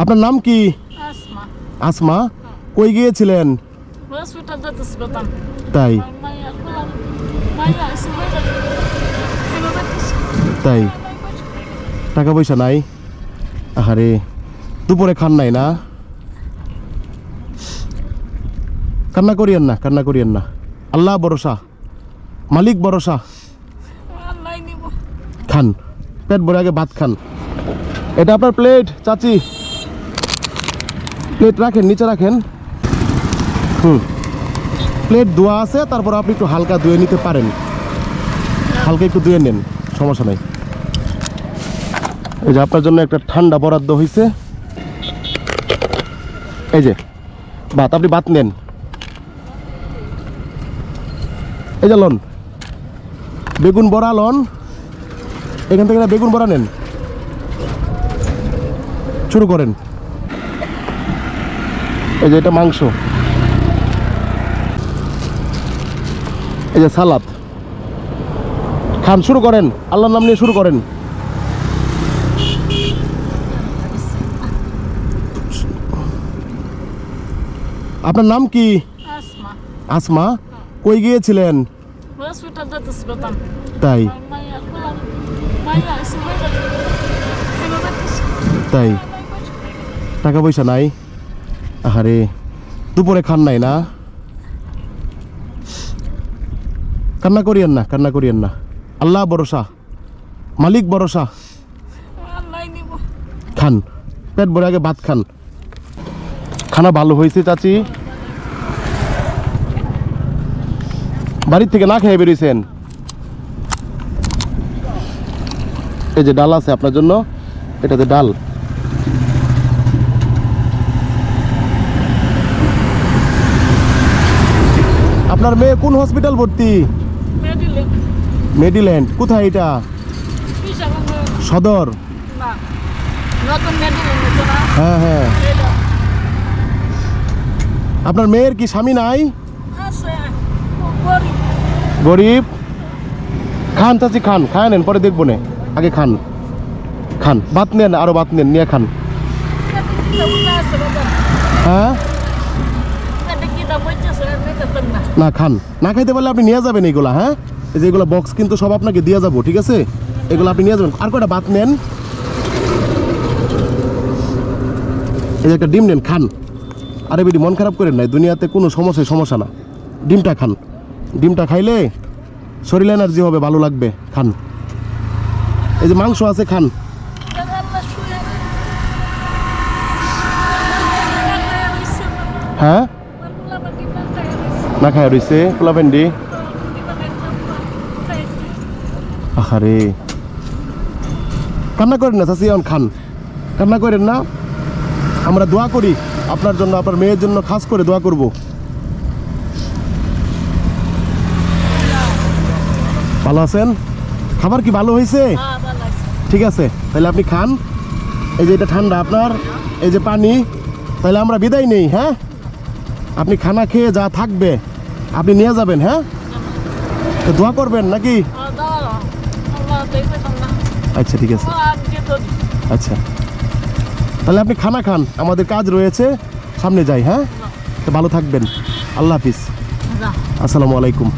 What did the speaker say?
আপনার নাম কি? আসমা। কই গিয়েছিলেন? তাই। তাই। টাকা পয়সা নাই? আহারে দুপুরে খান নাই না? কান্না করিয়েন না কান্না করিয়েন না। আল্লাহ ভরসা। মালিক ভরসা। খান। পেট ভরে আগে ভাত খান। এটা আপনার প্লেট চাচি। প্লেট রাখেন, নিচে রাখেন। হুম। প্লেট ধোয়া আছে, তারপর আপনি একটু হালকা ধুয়ে নিতে পারেন। হালকা একটু ধুয়ে নেন, সমস্যা নাই। এই যে আপনার জন্য একটা ঠান্ডা বরাদ্দ হয়েছে এই যে, ভাত আপনি ভাত নেন। এই যে লন, বেগুন বড়া লন। এখান থেকে বেগুন বড়া নেন। শুরু করেন। এই যে এটা মাংস। এই যে সালাদ। খান শুরু করেন। আল্লাহর নাম নিয়ে শুরু করেন। আপনার নাম কি? আসমা। কই গিয়েছিলেন? তাই। তাই। টাকা পয়সা নাই? আহারে দুপুরে খান নাই না? কান্না করিয়েন না কান্না করিয়েন না। আল্লাহ ভরসা মালিক ভরসা। খান পেট ভরে আগে ভাত খান। খানা ভালো হয়েছে চাচি? বাড়ির থেকে না খেয়ে বেরিয়েছেন? এই যে ডাল আছে আপনার জন্য এটাতে ডাল। আপনার মেয়ে কোন হসপিটাল ভর্তি? মেডিল্যান্ড কোথায় এটা? সদর? হ্যাঁ হ্যাঁ। আপনার মেয়ের কি স্বামী নাই? গরিব। গরিব? খান চাচি খান। খায় নেন পরে দেখব নে। আগে খান। খান। ভাত নেন আরও ভাত নেন নিয়ে খান। হ্যাঁ এটা কি দাম হইতেছে নিতে পারি না, খান। না খাইতে পারলে আপনি নিয়ে যাবেন এইগুলা হ্যাঁ? এই যে এগুলো বক্স কিন্তু সব আপনাকে দিয়ে যাব, ঠিক আছে? এগুলো আপনি নিয়ে যাবেন। আর কয়টা ভাত নেন? এই যে একটা ডিম নেন, খান। আরে বেটি, মন খারাপ করেন নাই। দুনিয়াতে কোনো সমস্যায় সমস্যা না। ডিমটা খান। ডিমটা খাইলে শরীর এনার্জি হবে, ভালো লাগবে। খান। এই যে মাংস আছে, খান। হ্যাঁ? না খায় পোলা ভেন্ডি আহারে কান্না করেন না চাষি এখন খান কান্না করেন না আমরা দোয়া করি আপনার জন্য আপনার মেয়ের জন্য খাস করে দোয়া করব ভালো আছেন খাবার কি ভালো হয়েছে ঠিক আছে তাহলে আপনি খান এই যে এটা ঠান্ডা আপনার এই যে পানি তাহলে আমরা বিদায় নেই হ্যাঁ আপনি খানা খেয়ে যা থাকবে আপনি নিয়ে যাবেন হ্যাঁ? তো দোয়া করবেন নাকি? আচ্ছা ঠিক আছে। আচ্ছা। তাহলে আপনি খানা খান আমাদের কাজ রয়েছে। সামনে যাই হ্যাঁ? তো ভালো থাকবেন। আল্লাহ হাফিজ। আসসালামু আলাইকুম।